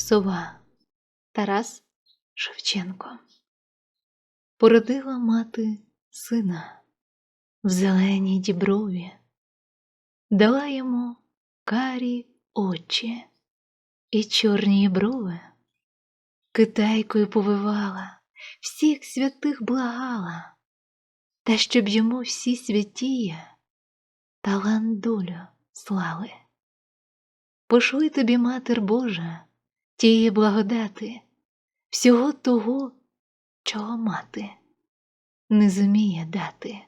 Сова. Тарас Шевченко. Породила мати сина. В зеленій діброві, дала йому карі очі і чорні брови, китайкою повивала, всіх святих благала, та щоб йому всі святіє талант долю слали. Пошли тобі, Матер Божа, тієї благодати, всього того, чого мати не зуміє дати.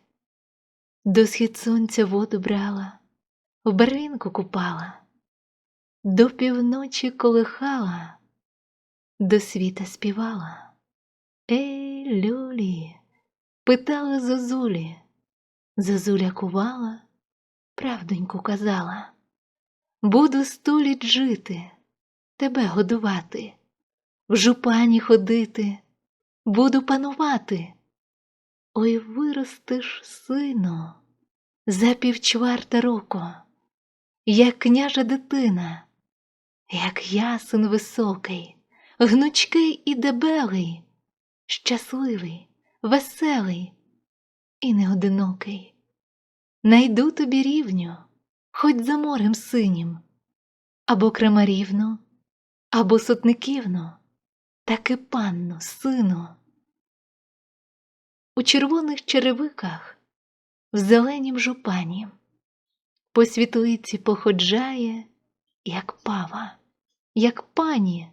До схід сонця воду брала, в барвінку купала, до півночі колихала, до світа співала. Ей, люлі, питала зозулі, зозуля кувала, правдоньку казала. Буду сто літ жити, тебе годувати, в жупані ходити, буду панувати. Ой виростеш, сину, за півчварта року, як княжа дитина, як ясен високий, гнучкий і дебелий, щасливий, веселий і неодинокий. Найду тобі рівню хоч за морем синім, або кремарівну, або сотниківну, таки панну, сину. У червоних черевиках, в зеленім жупані, по світлиці походжає, як пава, як пані,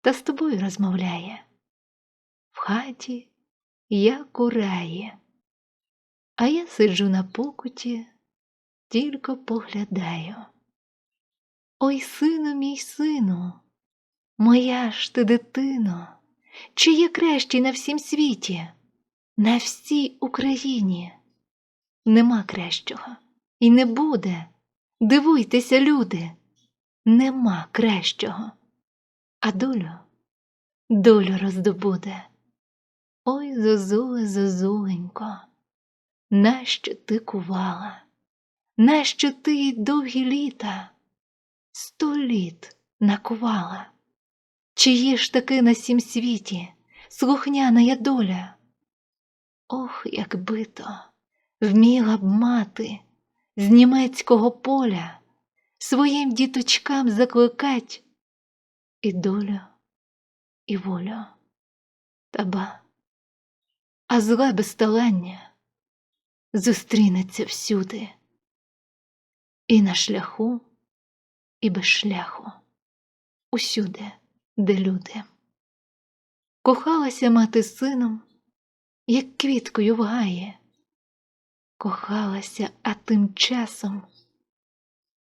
та з тобою розмовляє. В хаті, як у раї, а я сиджу на покуті тільки поглядаю. Ой, сину мій сину, моя ж ти дитино, чи є кращий на всім світі, на всій Україні? Нема кращого і не буде. Дивуйтеся, люди, нема кращого, а долю, долю роздобуде. Ой, зозуле, зозуленько, нащо ти кувала? Нащо ти довгі літа, сто літ накувала? Чиї ж таки на сім світі? Слухняна доля? Ох, якби то вміла б мати з німецького поля. Своїм діточкам закликать і долю, і волю, та ба, а зле безталання зустрінеться всюди. І на шляху, і без шляху, усюди, де люди. Кохалася мати з сином, як квіткою в гаї. Кохалася, а тим часом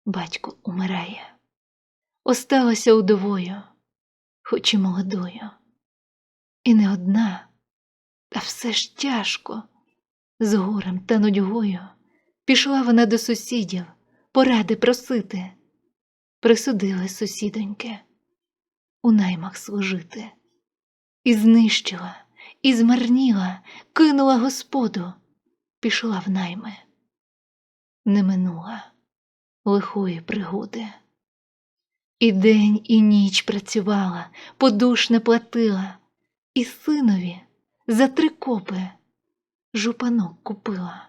батько умирає. Осталася удовою, хоч і молодою. І не одна, та все ж тяжко, з горем та нудьгою пішла вона до сусідів поради просити. Присудили сусідоньки у наймах служити, і знищила, і змарніла, кинула господу, пішла в найми, не минула лихої пригоди. І день, і ніч працювала, подушне платила, і синові за три копи жупанок купила,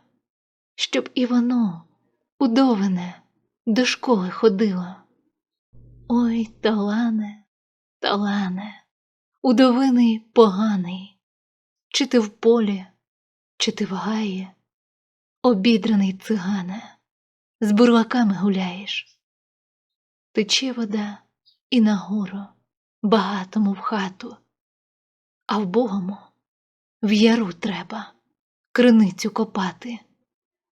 щоб і воно до школи ходила. Ой, талане, талане, удовиний поганий, чи ти в полі, чи ти в гаї, обідраний цигане, з бурлаками гуляєш. Тече вода і нагору, багатому в хату, а в богому в яру треба криницю копати.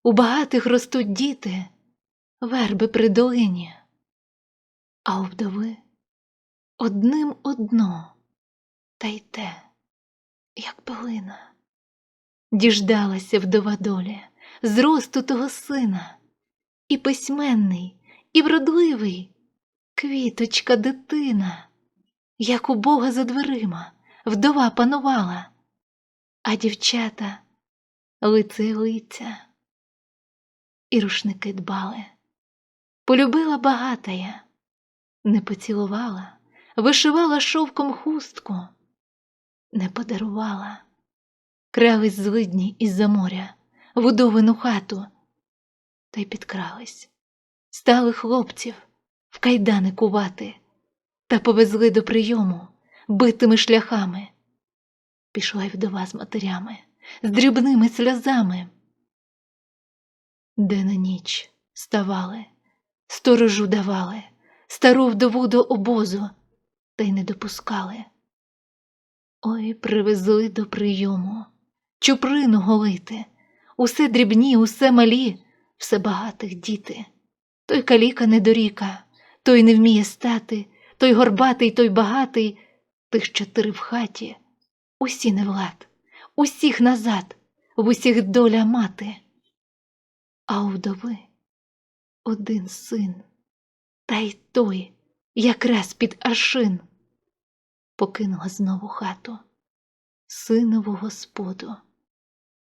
У багатих ростуть діти, верби при долині, а у вдови одним одно, та й те, як пилина. Діждалася вдова долі зросту того сина, і письменний, і вродливий, квіточка дитина, як у Бога за дверима вдова панувала, а дівчата лице лиця і рушники дбали. Полюбила багатая, не поцілувала, вишивала шовком хустку, не подарувала. Крались злидні із-за моря, в хату, та й підкрались, стали хлопців в кайдани кувати, та повезли до прийому битими шляхами. Пішла й вдова з матерями, з дрібними сльозами. Де на ніч ставали, сторожу давали, стару вдову до обозу, та й не допускали. Ой, привезли до прийому, чуприну голити, усе дрібні, усе малі, все багатих діти. Той каліка недоріка, той не вміє стати, той горбатий, той багатий, тих чотири в хаті, усі не влад, усіх назад, в усіх доля мати. А у вдови один син, та й той якраз під аршин. Покинула знову хату, синову господу,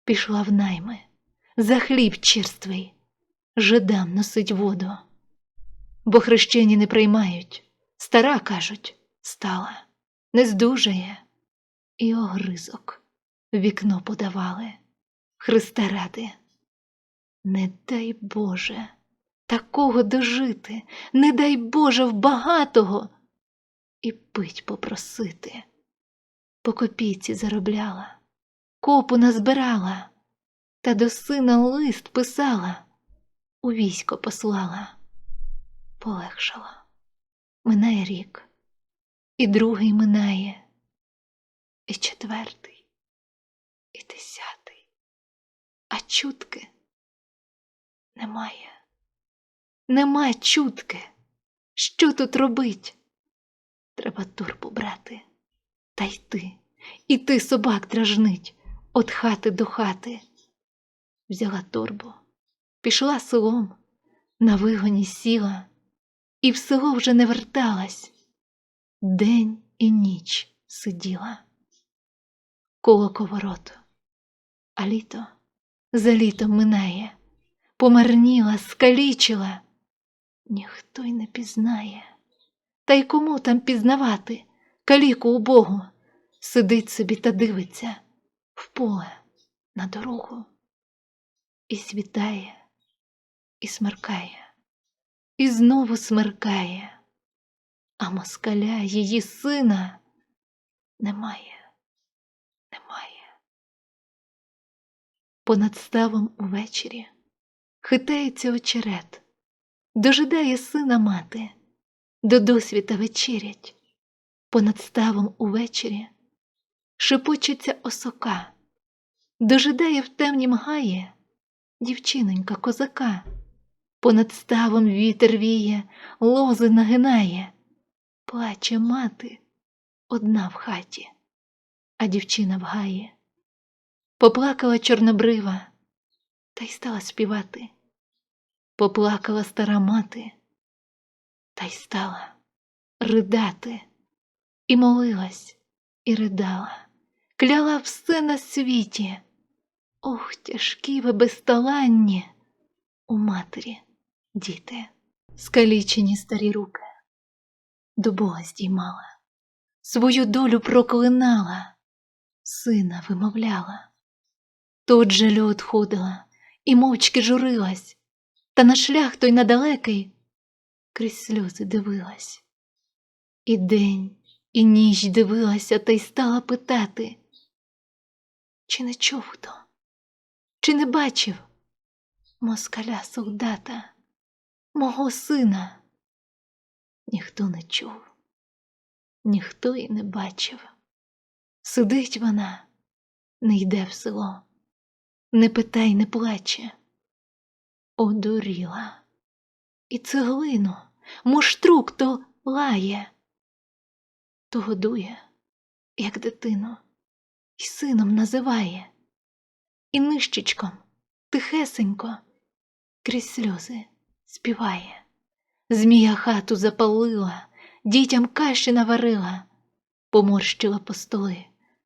пішла в найми, за хліб черствий, жидам носить воду. Бо хрещені не приймають, стара, кажуть, стала, не здужає, і огризок вікно подавали, Христа ради. Не дай Боже, такого дожити, не дай Боже в багатого. І пить попросити. По копійці заробляла, копу назбирала, та до сина лист писала, у військо послала, полегшала. Минає рік, і другий минає, і четвертий, і десятий, а чутки немає. Нема чутки. Що тут робить? Треба турбу брати, та йти, іти собак дражнить от хати до хати. Взяла торбу, пішла селом, на вигоні сіла, і в село вже не верталась. День і ніч сиділа коло ковороту, а літо за літом минає, помарніла, скалічила, ніхто й не пізнає. Та й кому там пізнавати каліку убогу, сидить собі та дивиться в поле на дорогу. І світає, і смеркає, і знову смеркає, а москаля її сина немає, немає. Понад ставом увечері хитається очерет, дожидає сина мати до досвіта вечерять, понад ставом увечері шепочеться осока, дожидає в темнім гаї дівчинонька козака, понад ставом вітер віє, лози нагинає, плаче мати одна в хаті, а дівчина в гаї. Поплакала чорнобрива, та й стала співати. Поплакала стара мати та й стала ридати, і молилась, і ридала, кляла все на світі. Ох, тяжкі ви безталанні у матері, діти, скалічені старі руки, до Бога здіймала, свою долю проклинала, сина вимовляла. Тут же люд ходила і мовчки журилась, та на шлях той надалекий. Крізь сльози дивилась. І день, і ніч дивилася та й стала питати, чи не чув хто, чи не бачив? Москаля солдата, мого сина? Ніхто не чув, ніхто і не бачив. Сидить вона, не йде в село, не питай, не плаче, одуріла. І цеглину, муштрук то лає, то годує, як дитину, і сином називає, і нищечком тихесенько крізь сльози співає. Змія хату запалила, дітям каші наварила, поморщила по столи,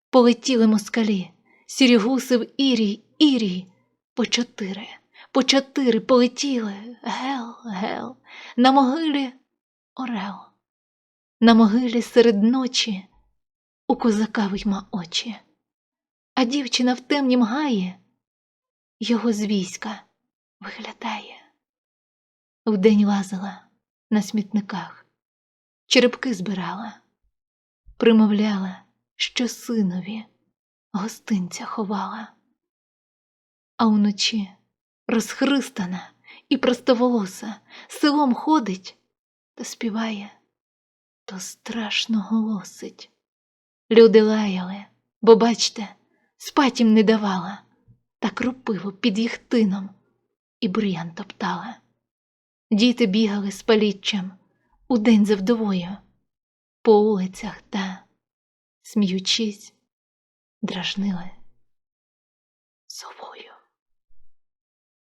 полетіли москалі, сірі гуси в ірій, ірій, по чотири по чотири полетіли гел, гел, на могилі орел. на могилі серед ночі у козака вийма очі, а дівчина в темнім гаї його з війська виглядає. Вдень лазила на смітниках, черепки збирала, примовляла, що синові гостинця ховала, а уночі розхристана і простоволоса селом ходить та співає, то страшно голосить. Люди лаяли, бо, бачте, спать їм не давала, та кропиво під їх тином і бур'ян топтала. Діти бігали з паліччям удень за вдовою по улицях та, сміючись, дражнили